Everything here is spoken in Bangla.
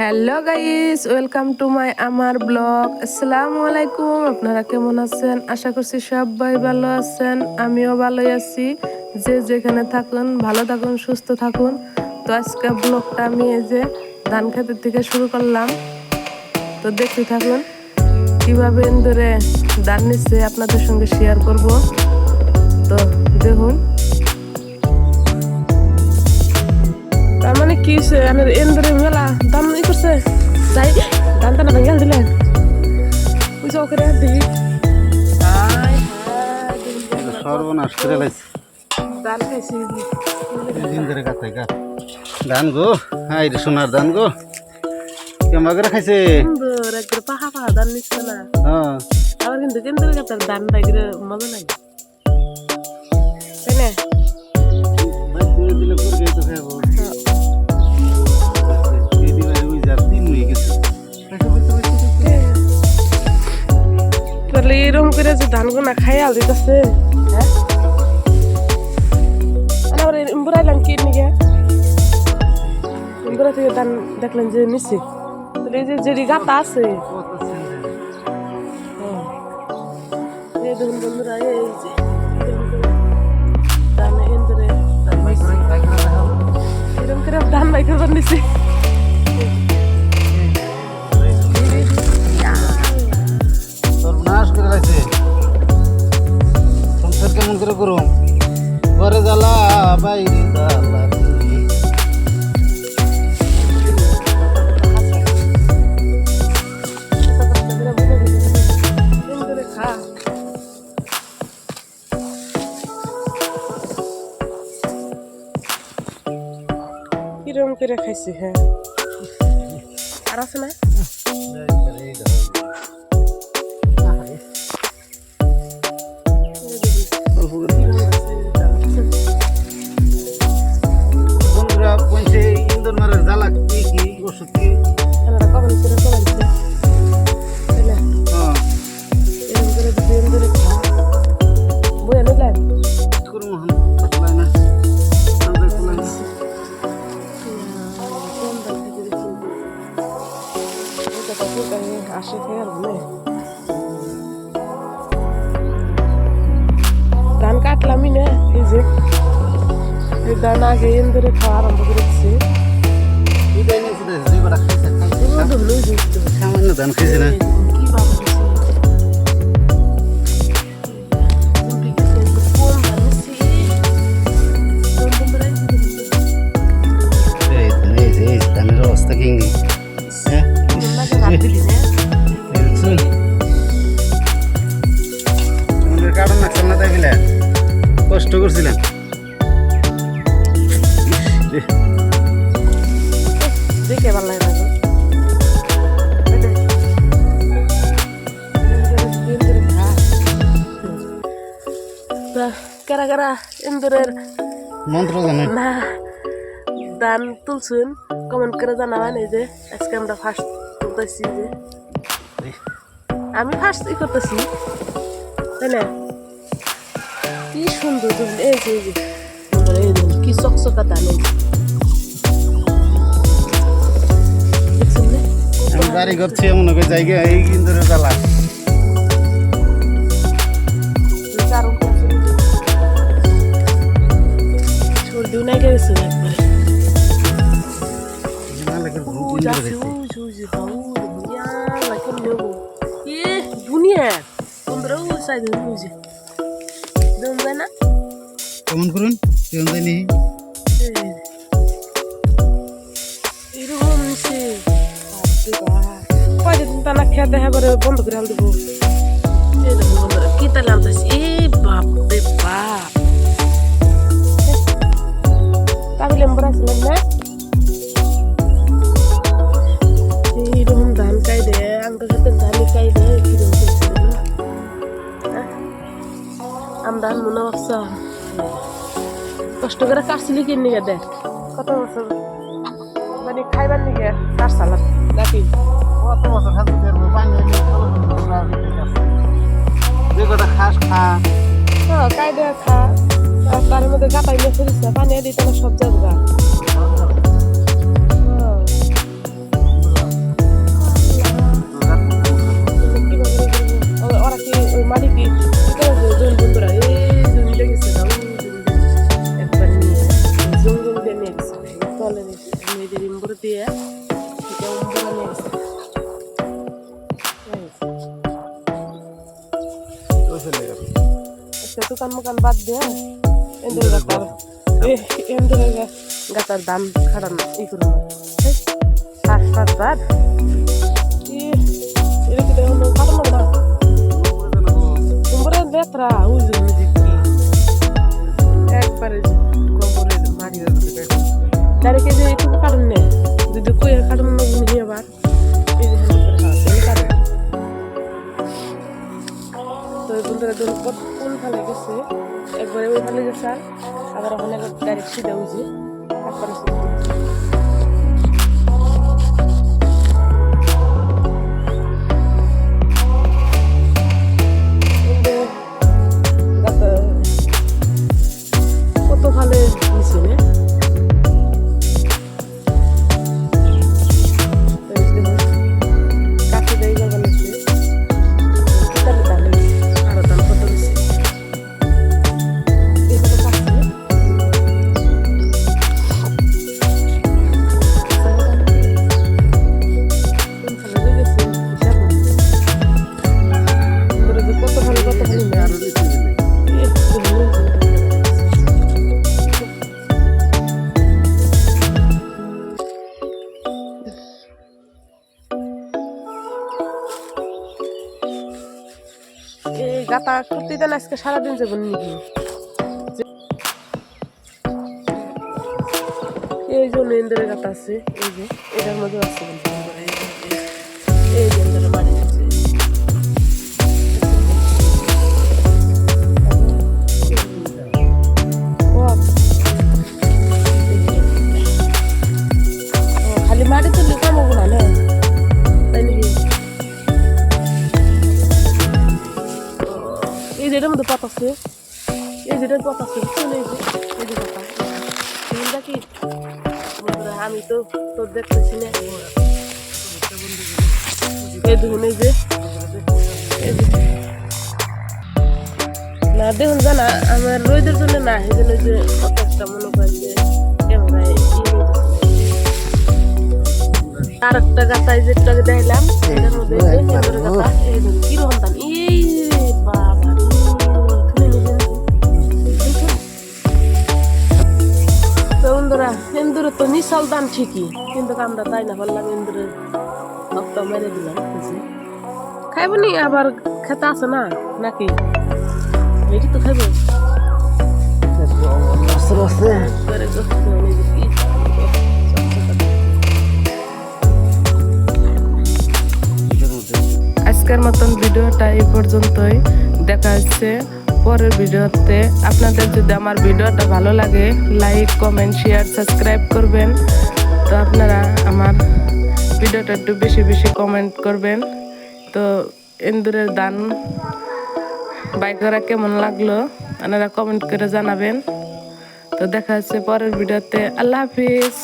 Hello guys welcome to my আমার ব্লগ আসসালামু আলাইকুম আপনারা কেমন আছেন? আশা করছি সবাই ভালো আছেন। আমিও ভালোই আছি। যে যেখানে থাকুন, ভালো থাকুন, সুস্থ থাকুন। তো আজকে ব্লগটা আমি এই যে ধান খেতের থেকে শুরু করলাম। তো দেখতে থাকুন, কীভাবে ধরে ধান নিচ্ছে আপনাদের সঙ্গে শেয়ার করব। তো দেখুন কি হয়েছে আমার এন্দ্রে মেলা দাম ই করছে যাই দাম টানা ভেঙে দিলেন ওই ওখানে দিই সর্বনাশ করে লাইছে দান খাইছি দিন ধরে কাছে গা ধান গো হাই রে সোনার ধান গো কেমন করে খাইছে একবার পাহা পাহা দান নিচ্ছে না হ্যাঁ আবার কিন্তু কেন্দ্রের কাছে দান বাইরে মজা নাই তাই না তাহলে এরকম করে যে ধানগুলো না খাই আল দিতেছে হ্যাঁ আবার বুড়াইলাম কি নিকে বুড়া থেকে ধান দেখলেন যে নিচ্ছে তাহলে এই যে যেটি গাতা আছে এই দেখুন বন্ধুরা এই যে ধান এন্দরে এরকম করে ধান বাই করবার করে করুম ঘরে জ্বালা বাইরে জ্বালা কিরম করে খাইছি হ্যাঁ? আর আছে না? বন্ধুরা পৌঁছে ইন্দোর মারের জ্বালা কি কি ওষুধ কি? আমরা কখন করে এই ধান আগে এন্দরে খাওয়া আরম্ভ করেছি। সামান্য ধান খাইছে না কি ধানের অবস্থা কিংনি হ্যাঁ কারা কারা ইন্দুরের মন্ত্র না দান তুলছুন। কমেন্ট করে জানাবেন এই যে আজকে আমরা ফার্স্ট তুলতেছি যে। আমি ফার্স্ট ই করতেছি তাই না? কি সুন্দর এই যে এই যে। কি চকচকা দান এই বাড়ি করছি মনে করি জায়গা এই কিন্তু জ্বালা। ¿De dónde na? কেমন করুন কেমন জানি. এরকম নিচে কয়দিন টানা খেতে হ্যাঁ করে বন্ধ করে বন্ধুরা কি তাহলে আনতেছি? এ বাপ রে বাপ। তাহলে আমরা ছিলাম না? ধান মনে ভাবছ কষ্ট করে কাটছিলি কিন নিগে দেখ। কত বছর? মানে খাইবার নিগে কার সালাম নাকি? কত বছর খাতে দেবো পানি যে কথা খাস খা। হ্যাঁ কায়দা খা। তার মধ্যে গাটাই নিয়ে ফেলিস না পানি দিতে না সব জায়গা হ্যাঁ। হ্যাঁ। ওরা দোকান মোকান বাদ দিয়ে এন্দুরের গাতার। এন্দুরের গাতার দাম খারাপ ই করুন। সাত সাত বার এটা কি দেখুন কাটানো না তোমরা দেখরা উজুর দিকে একবারে গোবরে মারি ডাইরেক্ট যে একটু কাটুন নে। 어떻게 배우지? এই গাতা করতে দেন আজকে সারাদিন যাবেন নাকি এই যে মেন্দ্রের গাতা আছে, এই যে, এটার মধ্যে আছে পাতা আছে এই যেটার পাতা আছে বুঝছেন এই যে পাতা। ফুলটা কি? বন্ধুরা, আমি তো তো দেখতেছি না। এই দেখুন এই যে। না দেখুন জানা আমার রোদের জন্য না এই জন্য যে একটা মনে করেন যে ক্যামেরায় আর একটা গাতায় যেটা দেখলাম এটার মধ্যে এই এই কীরকম দাম এই এন্দুরের তো নিশাল দাম ঠিকই, কিন্তু আমরা তাই না বললাম এন্দুরের রক্ত মেরে দিলাম খাইব নি আবার খেতে আছে না, নাকি? এটি তো খাইব। আজকের মতন ভিডিওটা এই পর্যন্তই। দেখা হচ্ছে পরের ভিডিওতে। আপনাদের যদি আমার ভিডিওটা ভালো লাগে লাইক কমেন্ট শেয়ার সাবস্ক্রাইব করবেন। তো আপনারা আমার ভিডিওটা একটু বেশি বেশি কমেন্ট করবেন। তো ইন্দুরের দান বাই করা কেমন লাগল? আপনারা কমেন্ট করে জানাবেন। তো দেখা হচ্ছে পরের ভিডিওতে। আল্লাহ হাফিজ।